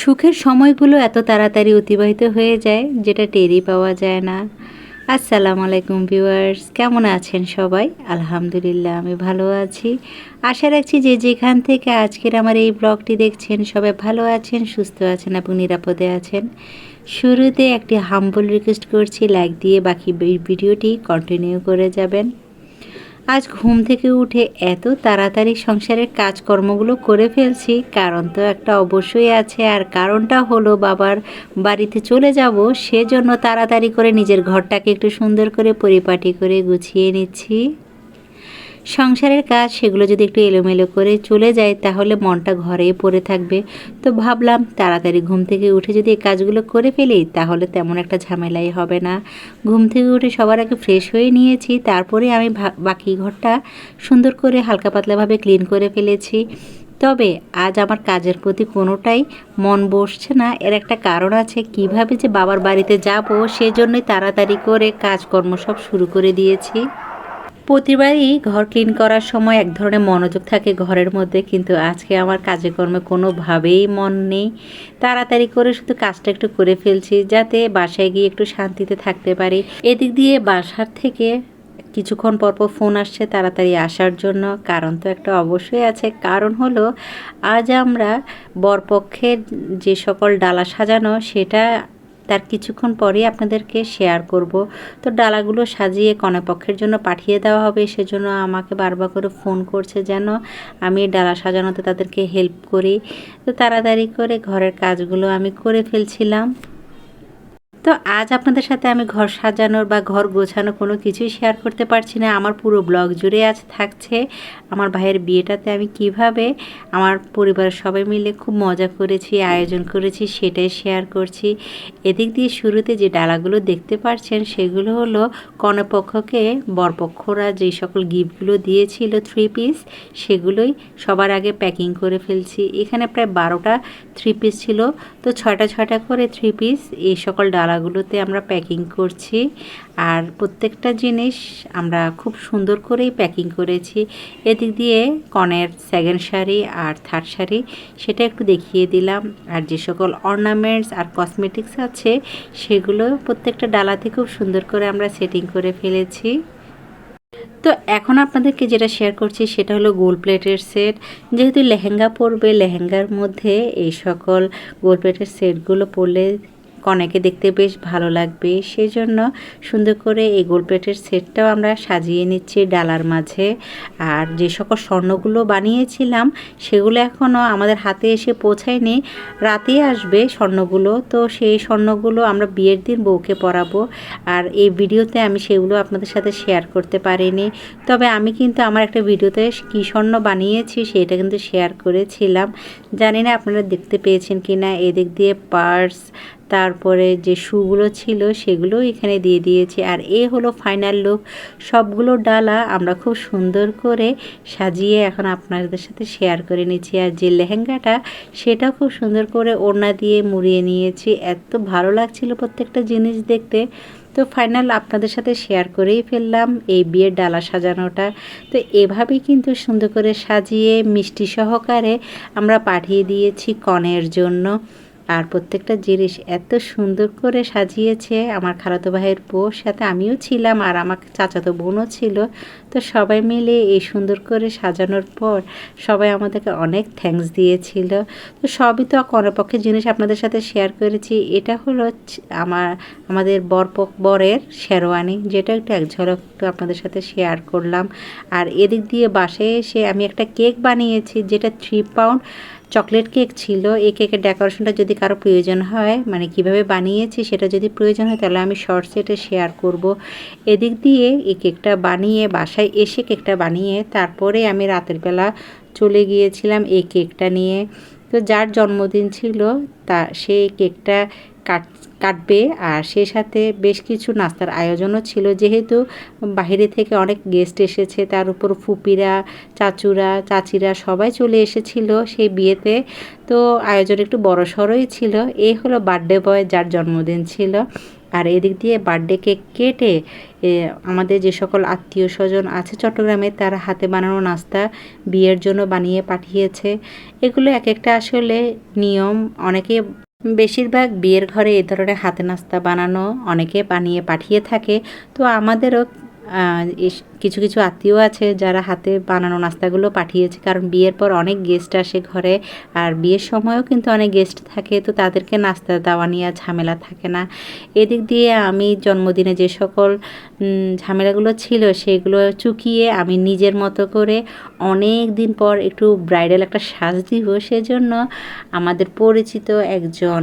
সুখের সময়গুলো এত তাড়াতাড়ি অতিবাহিত হয়ে যায়, যেটা টেরই পাওয়া যায় না। আসসালামু আলাইকুম ভিউয়ার্স, কেমন আছেন সবাই? আলহামদুলিল্লাহ, আমি ভালো আছি। আশা রাখছি যে যেখান থেকে আজকের আমার এই ব্লগটি দেখছেন, সবাই ভালো আছেন, সুস্থ আছেন এবং নিরাপদে আছেন। শুরুতে একটি হাম্বল রিকোয়েস্ট করছি লাইক দিয়ে বাকি ভিডিওটি কন্টিনিউ করে যাবেন। আজ ঘুম থেকে উঠে এত তাড়াতাড়ি সংসারের কাজকর্মগুলো করে ফেলছি, কারণ তো একটা অবশ্যই আছে। আর কারণটা হলো বাবার বাড়িতে চলে যাব, সেজন্য তাড়াতাড়ি করে নিজের ঘরটাকে একটু সুন্দর করে পরিপাটি করে গুছিয়ে নিচ্ছি। সংসারের কাজ, সেগুলো যদি একটু এলোমেলো করে চলে যায়, তাহলে মনটা ঘরেই পড়ে থাকবে। তো ভাবলাম, তাড়াতাড়ি ঘুম থেকে উঠে যদি এই কাজগুলো করে ফেলি, তাহলে তেমন একটা ঝামেলাই হবে না। ঘুম থেকে উঠে সবার আগে ফ্রেশ হয়ে নিয়েছি, তারপরে আমি বাকি ঘরটা সুন্দর করে হালকা পাতলাভাবে ক্লিন করে ফেলেছি। তবে আজ আমার কাজের প্রতি কোনোটাই মন বসছে না। এর একটা কারণ আছে, কীভাবে যে বাবার বাড়িতে যাব, সেজন্যই তাড়াতাড়ি করে কাজকর্ম সব শুরু করে দিয়েছি। প্রতিবারই ঘর ক্লিন করার সময় এক ধরনের মনোযোগ থাকে ঘরের মধ্যে, কিন্তু আজকে আমার কাজে কর্মে কোনোভাবেই মন নেই। তাড়াতাড়ি করে শুধু কাজটা একটু করে ফেলছি, যাতে বাসায় গিয়ে একটু শান্তিতে থাকতে পারি। এদিক দিয়ে বাসার থেকে কিছুক্ষণ পরপর ফোন আসছে তাড়াতাড়ি আসার জন্য। কারণ তো একটা অবশ্যই আছে। কারণ হলো, আজ আমরা বরপক্ষের যে সকল ডালা সাজানো, সেটা তার কিছুক্ষণ পরে আপনাদেরকে শেয়ার করব। তো ডালাগুলো সাজিয়ে কনেপক্ষের জন্য পাঠিয়ে দেওয়া হবে। সেজন্য আমাকে বারবার করে ফোন করছে যেন আমি ডালা সাজানোতে তাদেরকে হেল্প করি। তো তাড়াতাড়ি করে ঘরের কাজগুলো আমি করে ফেলছিলাম। তো আজ আপনাদের সাথে আমি ঘর সাজানোর বা ঘর গোছানো কোনো কিছুই শেয়ার করতে পারছি না। আমার পুরো ব্লগ জুড়ে আজ থাকছে। আমার ভাইয়ের বিয়েটাতে আমি কীভাবে আমার পরিবারের সবাই মিলে খুব মজা করেছি, আয়োজন করেছি, সেটাই শেয়ার করছি। এদিক দিয়ে শুরুতে যে ডালাগুলো দেখতে পাচ্ছেন সেগুলো হলো কনপক্ষকে বরপক্ষরা যেই সকল গিফটগুলো দিয়েছিল থ্রি পিস সেগুলোই সবার আগে প্যাকিং করে ফেলছি। এখানে প্রায় বারোটা থ্রি পিস ছিল। তো ছয়টা ছয়টা করে থ্রি পিস এই সকল ডালা থালাগুলোতে আমরা প্যাকিং করছি। আর প্রত্যেকটা জিনিস আমরা খুব সুন্দর করেই প্যাকিং করেছি। এদিক দিয়ে কনের সেকেন্ড শাড়ি আর থার্ড শাড়ি সেটা একটু দেখিয়ে দিলাম। আর যে সকল অর্নামেন্টস আর কসমেটিক্স আছে, সেগুলো প্রত্যেকটা ডালাতে খুব সুন্দর করে আমরা সেটিং করে ফেলেছি। তো এখন আপনাদেরকে যেটা শেয়ার করছি, সেটা হলো গোল প্লেটের সেট যেহেতু লেহেঙ্গা পরবে, লেহেঙ্গার মধ্যে এই সকল গোল প্লেটের সেটগুলো পরলে কনেকে দেখতে বেশ ভালো লাগবে। সেই জন্য সুন্দর করে এই গোলপ্লেটের সেটটাও আমরা সাজিয়ে নিচ্ছি ডালার মাঝে। আর যে সকল স্বর্ণগুলো বানিয়েছিলাম, সেগুলো এখনও আমাদের হাতে এসে পৌঁছায়নি। রাতেই আসবে স্বর্ণগুলো, তো সেই স্বর্ণগুলো আমরা বিয়ের দিন বউকে পরাবো। আর এই ভিডিওতে আমি সেগুলো আপনাদের সাথে শেয়ার করতে পারিনি। তবে আমি কিন্তু আমার একটা ভিডিওতে কী স্বর্ণ বানিয়েছি সেটা কিন্তু শেয়ার করেছিলাম। জানি না আপনারা দেখতে পেয়েছেন কি না এদিক দিয়ে পার্স তারপরে যে শুগুলো ছিল সেগুলো এখানে দিয়ে দিয়েছি। আর এ হলো ফাইনাল লুক সবগুলো ডালা আমরা খুব সুন্দর করে সাজিয়ে এখন আপনাদের সাথে শেয়ার করে নিচ্ছি। আর যে লেহেঙ্গাটা, সেটা খুব সুন্দর করে ওড়না দিয়ে মুড়িয়ে নিয়েছি। এত ভালো লাগছিল প্রত্যেকটা জিনিস দেখতে। তো ফাইনাল আপনাদের সাথে শেয়ার করেই ফেললাম এই বিয়ের ডালা সাজানোটা। তো এভাবেই কিন্তু সুন্দর করে সাজিয়ে মিষ্টি সহকারে আমরা পাঠিয়ে দিয়েছি কনের জন্য। আর প্রত্যেকটা জিনিস এত সুন্দর করে সাজিয়েছে। আমার খালাতো ভাইয়ের বউর সাথে আমিও ছিলাম আর আমার চাচাতো বোনও ছিল। তো সবাই মিলে এই সুন্দর করে সাজানোর পর সবাই আমাদেরকে অনেক থ্যাঙ্কস দিয়েছিল। তো সবই তো কনপক্ষের জিনিস আপনাদের সাথে শেয়ার করেছি। এটা হলো আমার, আমাদের বরপক বরের শেরওয়ানি, যেটা একটু এক ঝলক একটু আপনাদের সাথে শেয়ার করলাম। আর এদিক দিয়ে বাসায় এসে আমি একটা কেক বানিয়েছি, যেটা থ্রি পাউন্ড চকলেট কেক ছিল, এই কেকের ডেকোরেশনটা যদি কারও প্রয়োজন হয় মানে কীভাবে বানিয়েছি সেটা যদি প্রয়োজন হয়, তাহলে আমি শর্টস এটা শেয়ার করব। এদিক দিয়ে এই কেকটা বানিয়ে, বাসায় এসে কেকটা বানিয়ে, তারপরে আমি রাতের বেলা চলে গিয়েছিলাম এই কেকটা নিয়ে। তো যার জন্মদিন ছিল, তা সেই কেকটা কাট, কাটবে। আর সেই সাথে বেশ কিছু নাস্তার আয়োজনও ছিল। যেহেতু বাইরে থেকে অনেক গেস্ট এসেছে, তার উপর ফুপিরা, চাচুরা, চাচিরা সবাই চলে এসেছিল সেই বিয়েতে। তো আয়োজন একটু বড় সড়ই ছিল। এই হলো বার্থডে বয় যার জন্মদিন ছিল। আর এদিক দিয়ে বার্থডে কেক কেটে আমাদের যে সকল আত্মীয় স্বজন আছে চট্টগ্রামে, তারা হাতে বানানো নাস্তা বিয়ের জন্য বানিয়ে পাঠিয়েছে। এগুলো এক একটা আসলে নিয়ম। অনেকে বেশিরভাগ বিয়ের ঘরে এ ধরনের হাতে নাস্তা বানানো অনেকে বানিয়ে পাঠিয়ে থাকে তো আমাদেরও কিছু কিছু আত্মীয় আছে যারা হাতে বানানো নাস্তাগুলো পাঠিয়েছে। কারণ বিয়ের পর অনেক গেস্ট আসে ঘরে আর বিয়ের সময়ও কিন্তু অনেক গেস্ট থাকে, তো তাদেরকে নাস্তা দেওয়া নিয়ে ঝামেলা থাকে না। এদিক দিয়ে আমি জন্মদিনে যে সকল ঝামেলাগুলো ছিল সেগুলো চুকিয়ে আমি নিজের মতো করে অনেক দিন পর একটু ব্রাইডাল একটা সাজ দিব। সেজন্য আমাদের পরিচিত একজন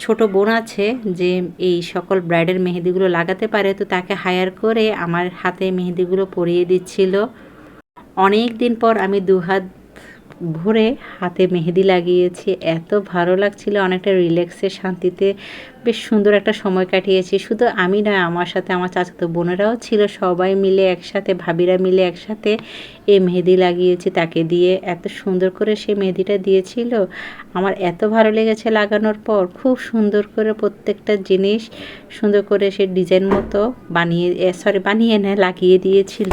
ছোট বোন আছে যে এই সকল ব্রাইডের মেহেদিগুলো লাগাতে পারে, তো তাকে হায়ার করে আমার হাতে মেহেদিগুলো পরিয়ে দিচ্ছিল। অনেক দিন পর আমি দু হাত ভরে হাতে মেহেদি লাগিয়েছি, এত ভালো লাগছিল, অনেকটা রিল্যাক্সে শান্তিতে। বেশ সুন্দর একটা সময় কাটিয়েছি। শুধু আমি নয়, আমার সাথে আমার চাচাতো বোনেরাও ছিল, সবাই মিলে একসাথে, ভাবিরা মিলে একসাথে এই মেহেদি লাগিয়েছি, তাকে দিয়ে এত সুন্দর করে সে মেহেদিটা দিয়েছিল। আমার এত ভালো লেগেছে লাগানোর পর, খুব সুন্দর করে প্রত্যেকটা জিনিস সুন্দর করে সে ডিজাইন মতো বানিয়ে সরি বানিয়ে নেয় লাগিয়ে দিয়েছিল।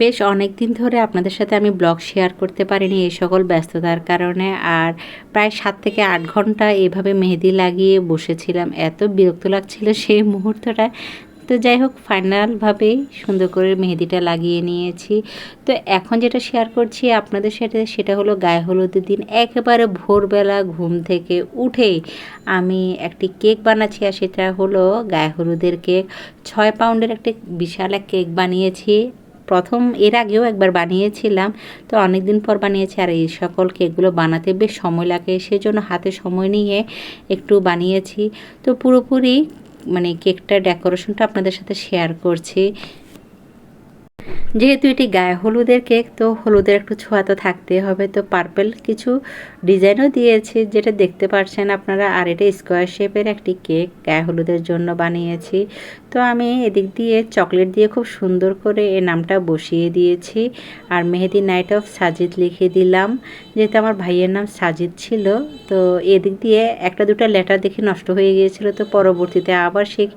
বেশ অনেক দিন ধরে আপনাদের সাথে আমি ব্লগ শেয়ার করতে পারিনি এই সকল ব্যস্ততার কারণে, আর প্রায় সাত থেকে আট ঘণ্টা এভাবে মেহেদি লাগিয়ে বসেছিলাম। এত বিরক্ত লাগছিল সেই মুহূর্তটা। তো যাই হোক, ফাইনালভাবেই সুন্দর করে মেহেদিটা লাগিয়ে নিয়েছি। তো এখন যেটা শেয়ার করছি আপনাদের সাথে, সেটা হলো গায়ে হলুদের দিন। একেবারে ভোরবেলা ঘুম থেকে উঠেই আমি একটি কেক বানাচ্ছি, আর সেটা হলো গায়ে হলুদের কেক। ছয় পাউন্ডের একটি বিশাল এক কেক বানিয়েছি। প্রথম এর আগেও একবার বানিয়েছিলাম। তো অনেক দিন পর বানিয়েছি আর এই সকল কেকগুলো বানাতে বেশ সময় লাগে, সেজন্য হাতে সময় নিয়ে একটু বানিয়েছি। তো পুরোপুরি মানে কেকটা ডেকোরেশনটা আপনাদের সাথে শেয়ার করছি। যেহেতু এটি গায়ে হলুদের কেক, তো হলুদের একটু ছোঁয়া তো থাকতে হবে। তো পার্পেল কিছু ডিজাইনও দিয়েছি, যেটা দেখতে পাচ্ছেন আপনারা, আর এটা স্কোয়ার শেপের একটি কেক, গায়ে হলুদের জন্য বানিয়েছি। তো আমি এদিক দিয়ে চকলেট দিয়ে খুব সুন্দর করে এ নামটা বসিয়ে দিয়েছি, আর মেহেদি নাইট অফ সাজিদ লিখে দিলাম, যেহেতু আমার ভাইয়ের নাম সাজিদ ছিল। তো এদিক দিয়ে একটা দুটো লেটার দেখে নষ্ট হয়ে গিয়েছিল, তো পরবর্তীতে আবার সেই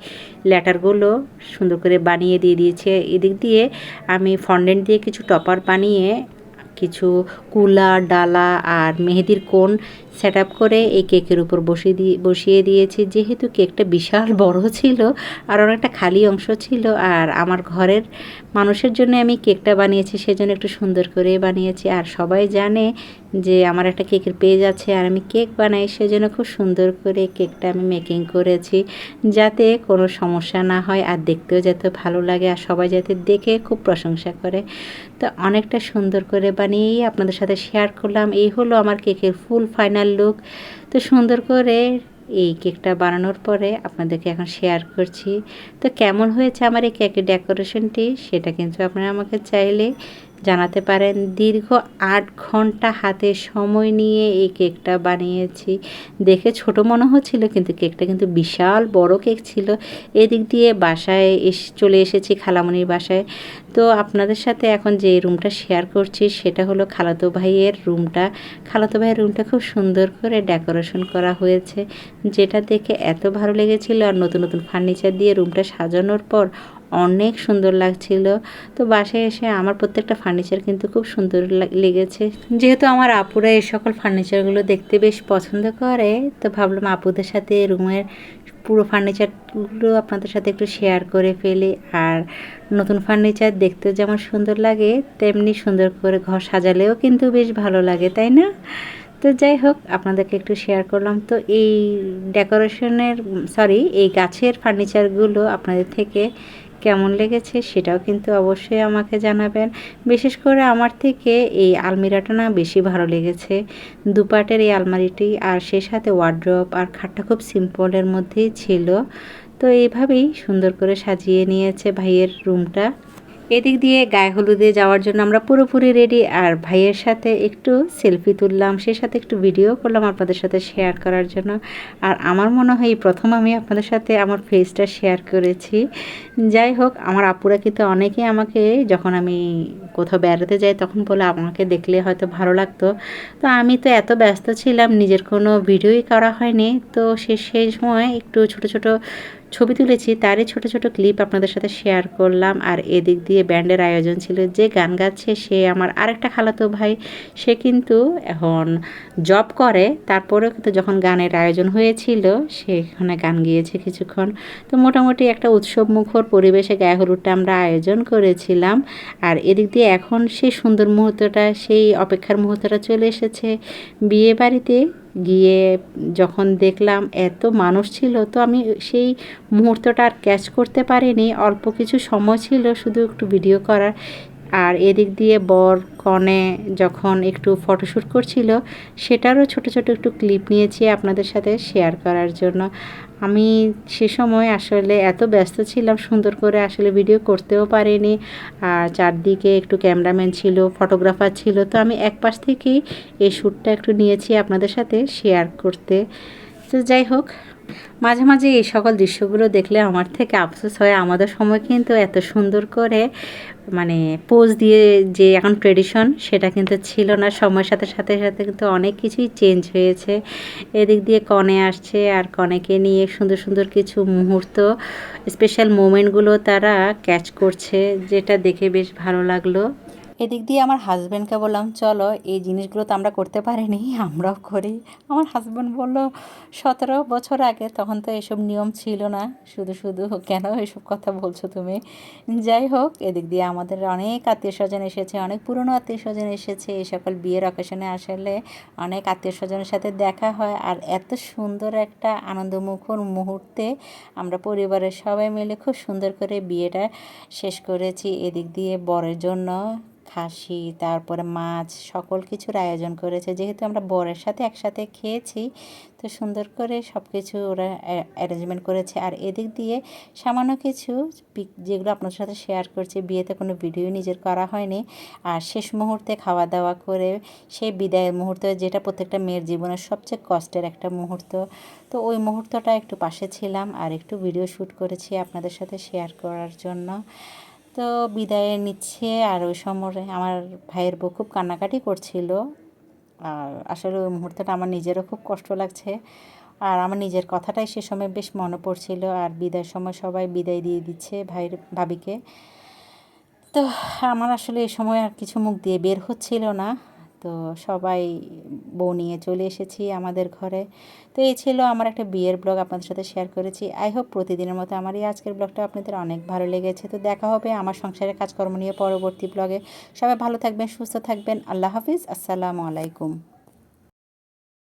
লেটারগুলো সুন্দর করে বানিয়ে দিয়ে দিয়েছে। এদিক দিয়ে আমি ফন্ডেন্ট দিয়ে কিছু টপার বানিয়ে কিছু কুলা ডালা আর মেহেদির কোন সেট করে এই কেকের উপর বসিয়ে দিয়ে, বসিয়ে দিয়েছি। যেহেতু কেকটা বিশাল বড় ছিল আর অনেকটা খালি অংশ ছিল আর আমার ঘরের মানুষের জন্য আমি কেকটা বানিয়েছি, সেজন্য একটু সুন্দর করে বানিয়েছি। আর সবাই জানে যে আমার একটা কেকের পেজ আছে আর আমি কেক বানাই, সেজন্য খুব সুন্দর করে কেকটা আমি মেকিং করেছি যাতে কোনো সমস্যা না হয় আর দেখতেও যাতে ভালো লাগে আর সবাই যাতে দেখে খুব প্রশংসা করে। তো অনেকটা সুন্দর করে বানিয়েই আপনাদের সাথে শেয়ার করলাম। এই হলো আমার কেকের ফুল ফাইনাল লুক তো সুন্দর করে এই কেকটা বানানোর পরে আপনাদেরকে এখন শেয়ার করছি। তো কেমন হয়েছে আমার এই কেকের ডেকোরেশনটি সেটা কিন্তু আপনারা আমাকে চাইলে জানাতে পারেন, দীর্ঘ আট ঘণ্টা হাতে সময় নিয়ে এই কেকটা বানিয়েছি। দেখে ছোট মনে হচ্ছিল, কিন্তু কেকটা কিন্তু বিশাল বড় কেক ছিল। এদিক দিয়ে বাসায় এসে, চলে এসেছি খালামনির বাসায়। তো আপনাদের সাথে এখন যে রুমটা শেয়ার করছি, সেটা হলো খালাতো ভাইয়ের রুমটা। খালাতো ভাইয়ের রুমটা খুব সুন্দর করে ডেকোরেশন করা হয়েছে। যেটা দেখে এত ভালো লেগেছিল, আর নতুন নতুন ফার্নিচার দিয়ে রুমটা সাজানোর পর অনেক সুন্দর লাগছিল। তো বাসায় এসে আমার প্রত্যেকটা ফার্নিচার কিন্তু খুব সুন্দর লেগেছে। যেহেতু আমার আপুরা এই সকল ফার্নিচারগুলো দেখতে বেশ পছন্দ করে, তো ভাবলাম আপুদের সাথে রুমের পুরো ফার্নিচারগুলো আপনাদের সাথে একটু শেয়ার করে ফেলি। আর নতুন ফার্নিচার দেখতে যেমন সুন্দর লাগে, তেমনি সুন্দর করে ঘর সাজালেও কিন্তু বেশ ভালো লাগে, তাই না? তো যাই হোক, আপনাদেরকে একটু শেয়ার করলাম। তো এই ডেকোরেশনের সরি এই গাছের ফার্নিচারগুলো আপনাদের থেকে কেমন লেগেছে সেটাও কিন্তু অবশ্যই আমাকে জানাবেন। বিশেষ করে আমার থেকে এই আলমিরাটা না বেশি ভালো লেগেছে। দুপাটের এই আলমারিটি আর সে সাথে ওয়ার্ড্রপ আর খাটটা খুব সিম্পলের মধ্যেই ছিল। তো এইভাবেই সুন্দর করে সাজিয়ে নিয়েছে ভাইয়ের রুমটা এদিক দিয়ে গায়ে হলুদে যাওয়ার জন্য আমরা পুরোপুরি রেডি আর ভাইয়ের সাথে একটু সেলফি তুললাম, সে সাথে একটু ভিডিও করলাম আপনাদের সাথে শেয়ার করার জন্য। আর আমার মনে হয় প্রথম আমি আপনাদের সাথে আমার ফেসটা শেয়ার করেছি। যাই হোক, আমার আপুরা কিন্তু অনেকেই আমাকে যখন আমি কোথাও বেড়াতে যাই, তখন বলে আমাকে দেখলে হয়তো ভালো লাগতো। তো আমি তো এত ব্যস্ত ছিলাম, নিজের কোনো ভিডিওই করা হয়নি। তো সে, সেই সময় একটু ছোট ছোট ছবি তুলেছি, তারই ছোট ছোট ক্লিপ আপনাদের সাথে শেয়ার করলাম। আর এদিক দিয়ে ব্যান্ডের আয়োজন ছিল, যে গান গাচ্ছে সে আমার আরেকটা খালাতো ভাই, সে কিন্তু এখন জব করে, তারপরেও কিন্তু যখন গানের আয়োজন হয়েছিল সেখানে গান গিয়েছে কিছুক্ষণ। তো মোটামুটি একটা উৎসব মুখর পরিবেশে গায়ে হলুদটা আমরা আয়োজন করেছিলাম। আর এদিক দিয়ে এখন সেই সুন্দর মুহূর্তটা, সেই অপেক্ষার মুহূর্তটা চলে এসেছে। বিয়ে বাড়িতে গিয়ে যখন দেখলাম এত মানুষ ছিল, তো আমি সেই মুহূর্তটা আর ক্যাচ করতে পারিনি। অল্প কিছু সময় ছিল শুধু একটু ভিডিও করার। আর এদিক দিয়ে বর, কনে যখন একটু ফটোশ্যুট করছিল, সেটারও ছোট ছোট একটু ক্লিপ নিয়েছি আপনাদের সাথে শেয়ার করার জন্য। আমি সে সময় আসলে এত ব্যস্ত ছিলাম, সুন্দর করে আসলে ভিডিও করতেও পারিনি। আর চারদিকে একটু ক্যামেরাম্যান ছিল ফটোগ্রাফার ছিল, তো আমি এক পাশ থেকেই এই শ্যুটটা একটু নিয়েছি আপনাদের সাথে শেয়ার করতে। তো যাই হোক মাঝে মাঝে এই সকল দৃশ্যগুলো দেখলে আমার থেকে আফসোস হয়। আমাদের সময় কিন্তু এত সুন্দর করে মানে পোজ দিয়ে যে এখন ট্রেডিশন সেটা কিন্তু ছিল না। সময়ের সাথে সাথে সাথে কিন্তু অনেক কিছুই চেঞ্জ হয়েছে। এদিক দিয়ে কনে আসছে আর কনেকে নিয়ে সুন্দর সুন্দর কিছু মুহূর্ত স্পেশাল মোমেন্টগুলো তারা ক্যাচ করছে, যেটা দেখে বেশ ভালো লাগল। এদিক দিয়ে আমার হাজব্যান্ডকে বললাম, চলো, এই জিনিসগুলো তো আমরা করতে পারিনি, আমরাও করি। আমার হাজব্যান্ড বলল, সতেরো বছর আগে তখন তো এসব নিয়ম ছিল না, শুধু শুধু কেন এসব কথা বলছো তুমি? যাই হোক, এদিক দিয়ে আমাদের অনেক আত্মীয় স্বজন এসেছে, অনেক পুরনো আত্মীয় স্বজন এসেছে, এই সকল বিয়ের অকেশনে আসলে অনেক আত্মীয় স্বজনের সাথে দেখা হয়। আর এত সুন্দর একটা আনন্দমুখর মুহূর্তে আমরা পরিবারের সবাই মিলে খুব সুন্দর করে বিয়েটা শেষ করেছি। এদিক দিয়ে বরের জন্য খাসি তারপরে মাছ, সকল কিছুর আয়োজন করেছে। যেহেতু আমরা বরের সাথে একসাথে খেয়েছি, তো সুন্দর করে সব কিছু ওরা অ্যারেঞ্জমেন্ট করেছে। আর এদিক দিয়ে সামান্য কিছু পিক, যেগুলো আপনার সাথে শেয়ার করছে, বিয়েতে কোনো ভিডিও নিজের করা হয়নি। আর শেষ মুহূর্তে খাওয়া দাওয়া করে সেই বিদায়ের মুহূর্তে যেটা প্রত্যেকটা মেয়ের জীবনের সবচেয়ে কষ্টের একটা মুহূর্ত, তো ওই মুহূর্তটা একটু পাশে ছিলাম আর একটু ভিডিও শ্যুট করেছি আপনাদের সাথে শেয়ার করার জন্য। তো বিদায় নিচ্ছে আর ওই সময় আমার ভাইয়ের বউ খুব কান্নাকাটি করছিল। আর আসলে ওই মুহূর্তটা আমার নিজেরও খুব কষ্ট লাগছে। আর আমার নিজের কথাটাই সে সময় বেশ মনে পড়ছিল আর বিদায়ের সময় সবাই বিদায় দিয়ে দিচ্ছে ভাইয়ের ভাবিকে। তো আমার আসলে এই সময় আর কিছু মুখ দিয়ে বের হচ্ছিল না। তো সবাই বউ নিয়ে চলে এসেছি আমাদের ঘরে। তো এই ছিল আমার একটা বিয়ের ব্লগ আপনাদের সাথে শেয়ার করেছি। আই হোপ প্রতিদিনের মতো আমার এই আজকের ব্লগটা আপনাদের অনেক ভালো লেগেছে। তো দেখা হবে আমার সংসারের কাজকর্ম নিয়ে পরবর্তী ব্লগে। সবাই ভালো থাকবেন, সুস্থ থাকবেন। আল্লাহ হাফিজ। আসসালামু আলাইকুম।